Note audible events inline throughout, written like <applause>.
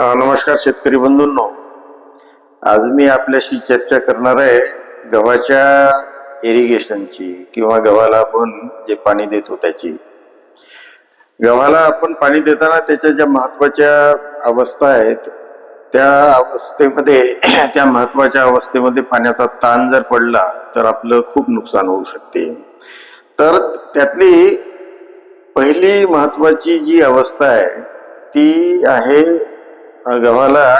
नमस्कार शेतकरी बंधूंनो. आज मी आपल्याशी चर्चा करणार आहे गव्हाच्या इरिगेशनची किंवा गव्हाला आपण जे पाणी देतो त्याची. गव्हाला आपण पाणी देताना त्याच्या ज्या महत्त्वाच्या अवस्था आहेत त्या अवस्थेमध्ये <clears throat> त्या महत्त्वाच्या अवस्थेमध्ये पाण्याचा ताण जर पडला तर आपलं खूप नुकसान होऊ शकते. तर त्यातली पहिली महत्वाची जी अवस्था आहे ती आहे गव्हाला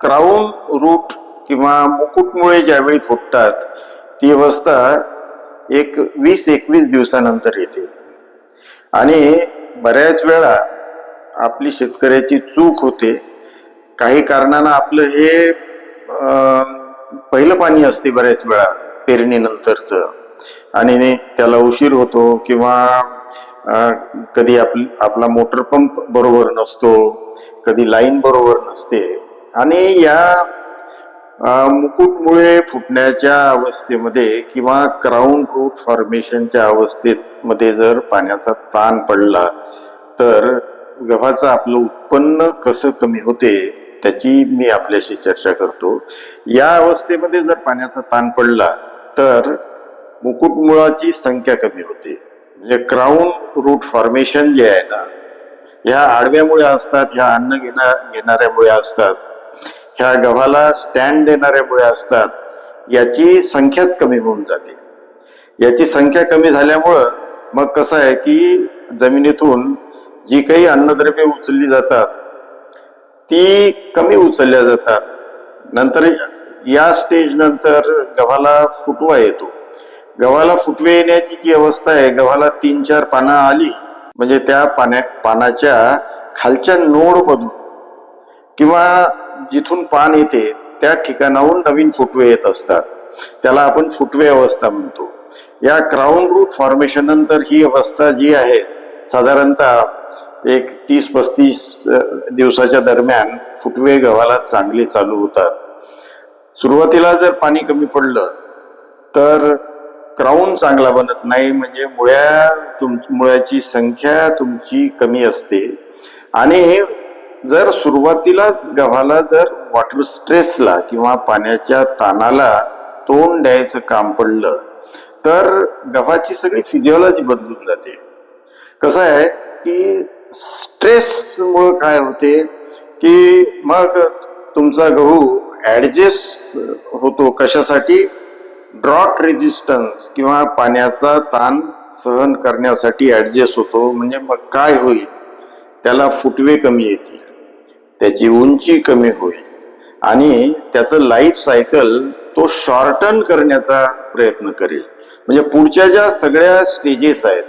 क्राऊन रूट किंवा मुकुटमुळे ज्यावेळी फुटतात ती अवस्था एक वीस एकवीस दिवसानंतर येते. आणि बऱ्याच वेळा आपली शेतकऱ्याची चूक होते. काही कारणानं आपलं हे पहिलं पाणी असते बऱ्याच वेळा पेरणीनंतरचं. आणि त्याला उशीर होतो किंवा कधी आप आपला मोटर पंप बरोबर नसतो. कधी लाईन बरोबर नसते. आणि या मुकुटमुळे फुटण्याच्या अवस्थेमध्ये किंवा क्राऊन रूट फॉर्मेशनच्या अवस्थेत मध्ये जर पाण्याचा ताण पडला तर गव्हाचं आपलं उत्पन्न कसं कमी होते त्याची मी आपल्याशी चर्चा करतो. या अवस्थेमध्ये जर पाण्याचा ताण पडला तर मुकुटमुळाची संख्या कमी होते. म्हणजे क्राऊन रूट फॉर्मेशन जे आहे ना ह्या आडव्यामुळे असतात ह्या अन्न घेणार घेणाऱ्यामुळे असतात ह्या गव्हाला स्टँड देणाऱ्यामुळे असतात याची संख्याच कमी होऊन जाते. याची संख्या कमी झाल्यामुळं मग कसं आहे की जमिनीतून जी काही अन्नद्रव्ये उचलली जातात ती कमी उचलल्या जातात. नंतर या स्टेज नंतर गव्हाला फुटवा येतो. गव्हाला फुटवे येण्याची जी अवस्था आहे गव्हाला तीन चार पानं आली म्हणजे त्या पाण्या पानाच्या खालच्या नोड मधून किंवा जिथून पान येते त्या ठिकाणाहून नवीन फुटवे येत असतात. त्याला आपण फुटवे अवस्था म्हणतो. या क्राऊन रूट फॉर्मेशन नंतर ही अवस्था जी आहे साधारणतः एक तीस पस्तीस दिवसाच्या दरम्यान फुटवे गव्हाला चांगले चालू होतात. सुरुवातीला जर पाणी कमी पडलं तर क्राऊन चांगला बनत नाही म्हणजे मुळ्या तुम मुळ्याची संख्या तुमची कमी असते. आणि जर सुरुवातीलाच गव्हाला जर वॉटर स्ट्रेसला किंवा पाण्याच्या ताणाला तोंड द्यायचं काम पडलं तर गव्हाची सगळी फिजिओलॉजी बदलून जाते. कसं आहे की स्ट्रेसमुळं काय होते की मग तुमचा गहू ऍडजस्ट होतो कशासाठी? ड्रॉट रेजिस्टन्स किंवा पाण्याचा ताण सहन करण्यासाठी ॲडजस्ट होतो. म्हणजे मग काय होईल? त्याला फुटवे कमी येतील त्याची उंची कमी होईल. आणि त्याचं लाईफ सायकल तो शॉर्टन करण्याचा प्रयत्न करेल. म्हणजे पुढच्या ज्या सगळ्या स्टेजेस आहेत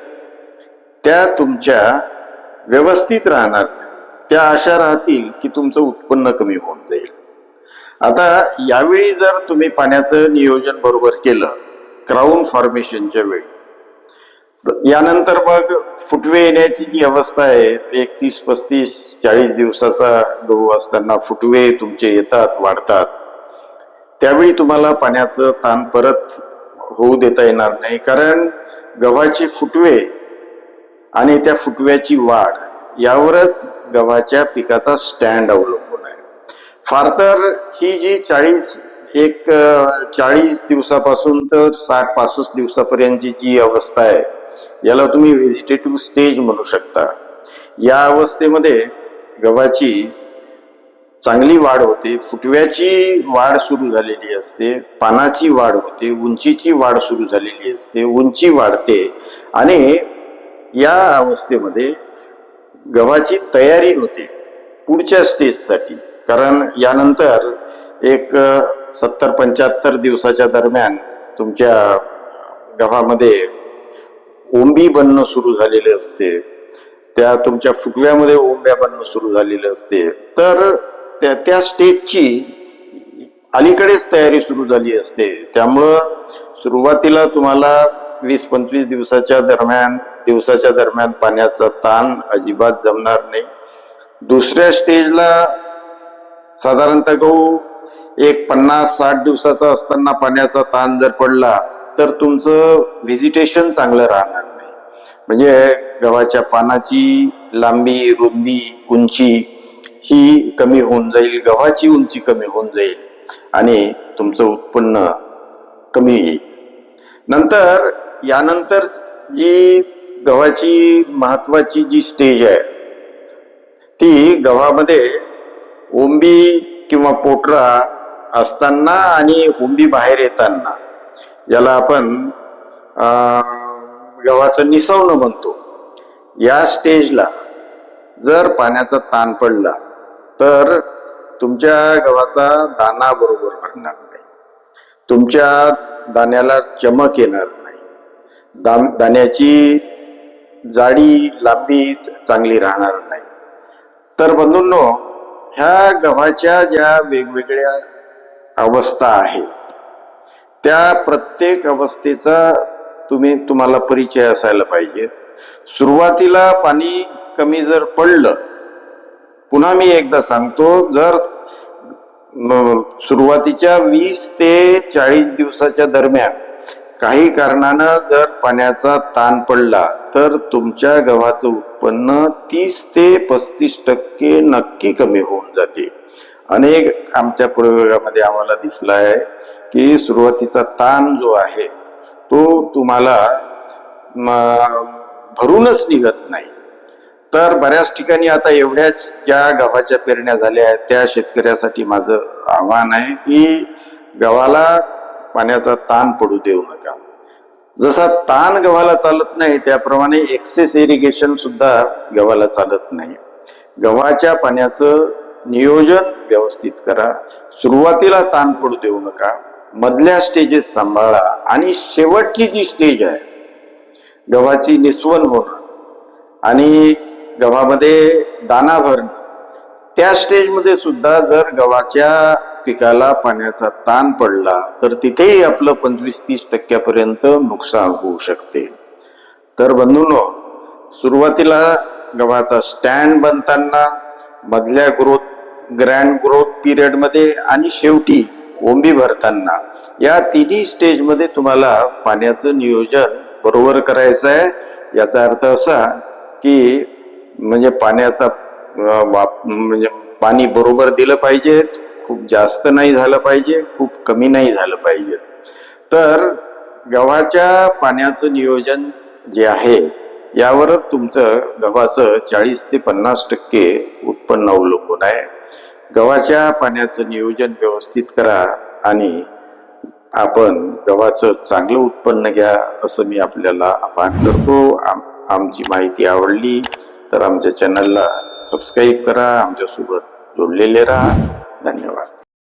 त्या तुमच्या व्यवस्थित राहणार त्या अशा राहतील की तुमचं उत्पन्न कमी होऊन जाईल. आता यावेळी जर तुम्ही पाण्याचं नियोजन बरोबर केलं क्राऊन फॉर्मेशनच्या वेळी यानंतर मग फुटवे येण्याची जी अवस्था आहे एक तीस पस्तीस चाळीस दिवसाचा गहू असताना फुटवे तुमचे येतात वाढतात. त्यावेळी तुम्हाला पाण्याचं ताण परत होऊ देता येणार नाही कारण गव्हाचे फुटवे आणि त्या फुटव्याची वाढ यावरच गव्हाच्या पिकाचा स्टँड अवलंबून फार तर ही जी चाळीस एक चाळीस दिवसापासून तर साठ पासष्ट दिवसापर्यंतची जी अवस्था आहे याला तुम्ही व्हेजिटेटिव्ह स्टेज म्हणू शकता. या अवस्थेमध्ये गव्हाची चांगली वाढ होते फुटव्याची वाढ सुरू झालेली असते पानाची वाढ होते उंचीची वाढ सुरू झालेली असते उंची वाढते आणि या अवस्थेमध्ये गव्हाची तयारी होते पुढच्या स्टेजसाठी कारण यानंतर एक सत्तर पंच्याहत्तर दिवसाच्या दरम्यान तुमच्या गव्हामध्ये ओंबी बनणं सुरू झालेले असते. त्या तुमच्या फुटव्यामध्ये ओंब्या बनणं सुरू झालेलं असते. तर त्या त्या स्टेजची अलीकडेच तयारी सुरू झाली असते. त्यामुळं सुरुवातीला तुम्हाला वीस पंचवीस दिवसाच्या दरम्यान दिवसाच्या दरम्यान पाण्याचा ताण अजिबात जमणार नाही. दुसऱ्या स्टेजला साधारणतः गहू एक पन्नास साठ दिवसाचा असताना पाण्याचा ताण जर पडला तर तुमचं व्हिजिटेशन चांगलं राहणार नाही. म्हणजे गव्हाच्या पानाची लांबी रुंदी उंची ही कमी होऊन जाईल गव्हाची उंची कमी होऊन जाईल आणि तुमचं उत्पन्न कमी येईल. नंतर यानंतर जी गव्हाची महत्वाची जी स्टेज आहे ती गव्हामध्ये ओंबी किंवा पोटरा असताना आणि ओंबी बाहेर येताना ज्याला आपण गव्हाचं निसवणं म्हणतो. या स्टेजला जर पाण्याचा ताण पडला तर तुमच्या गव्हाचा दाना बरोबर भरणार नाही. तुमच्या दाण्याला चमक येणार नाही. दाम- दाण्याची जाडी लांबी चांगली राहणार नाही. तर बंधूंनो ह्या गव्हाच्या ज्या वेगवेगळ्या अवस्था आहेत त्या प्रत्येक अवस्थेचा तुम्ही तुम्हाला परिचय असायला पाहिजे. सुरुवातीला पाणी कमी जर पडलं पुन्हा मी एकदा सांगतो जर सुरुवातीच्या वीस ते चाळीस दिवसाच्या दरम्यान काही कारणानं जर पाण्याचा ताण पडला तर तुमच्या गव्हाचं उत्पन्न तीस ते पस्तीस टक्के नक्की कमी होऊन जाते. अनेक आमच्या प्रयोगामध्ये आम्हाला दिसला आहे की सुरुवातीचा ताण जो आहे तो तुम्हाला भरूनच निघत नाही. तर बऱ्याच ठिकाणी आता एवढ्याच ज्या गव्हाच्या पेरण्या झाल्या आहेत त्या शेतकऱ्यासाठी माझं आव्हान आहे की गव्हाला पाण्याचा ताण पडू देऊ नका. जसा ताण गव्हाला चालत नाही त्याप्रमाणे एक्सेस इरिगेशन सुद्धा गव्हाला चालत नाही. गव्हाच्या पाण्याचं नियोजन व्यवस्थित करा. सुरुवातीला ताण पडू देऊ नका. मधल्या स्टेजेस सांभाळा. आणि शेवटची जी स्टेज आहे गव्हाची निस्वन होणं आणि गव्हामध्ये दाना भरणं त्या स्टेजमध्ये सुद्धा जर गव्हाच्या पिकाला पाण्याचा ताण पडला तर तिथेही आपलं पंचवीस तीस टक्क्यापर्यंत नुकसान होऊ शकते. तर बंधूनो सुरुवातीला गव्हाचा स्टँड बनताना मधल्या ग्रोथ ग्रँड ग्रोथ पिरियडमध्ये आणि शेवटी ओंबी भरताना या तिन्ही स्टेजमध्ये तुम्हाला पाण्याचं नियोजन बरोबर करायचं आहे. याचा अर्थ असा की म्हणजे पाण्याचा वाप म्हणजे पाणी बरोबर दिलं पाहिजे खूप जास्त नाही झालं पाहिजे खूप कमी नाही झालं पाहिजे. तर गव्हाच्या पाण्याचं नियोजन जे आहे यावर तुमचं गव्हाचं चाळीस ते पन्नास टक्के उत्पन्न अवलंबून आहे. गव्हाच्या पाण्याचं नियोजन व्यवस्थित करा आणि आपण गव्हाचं चांगलं उत्पन्न घ्या असं मी आपल्याला आवाहन करतो. आम- आमची माहिती आवडली तर आमच्या चॅनलला सबस्क्राईब करा आमच्यासोबत जोडलेले राहा. धन्यवाद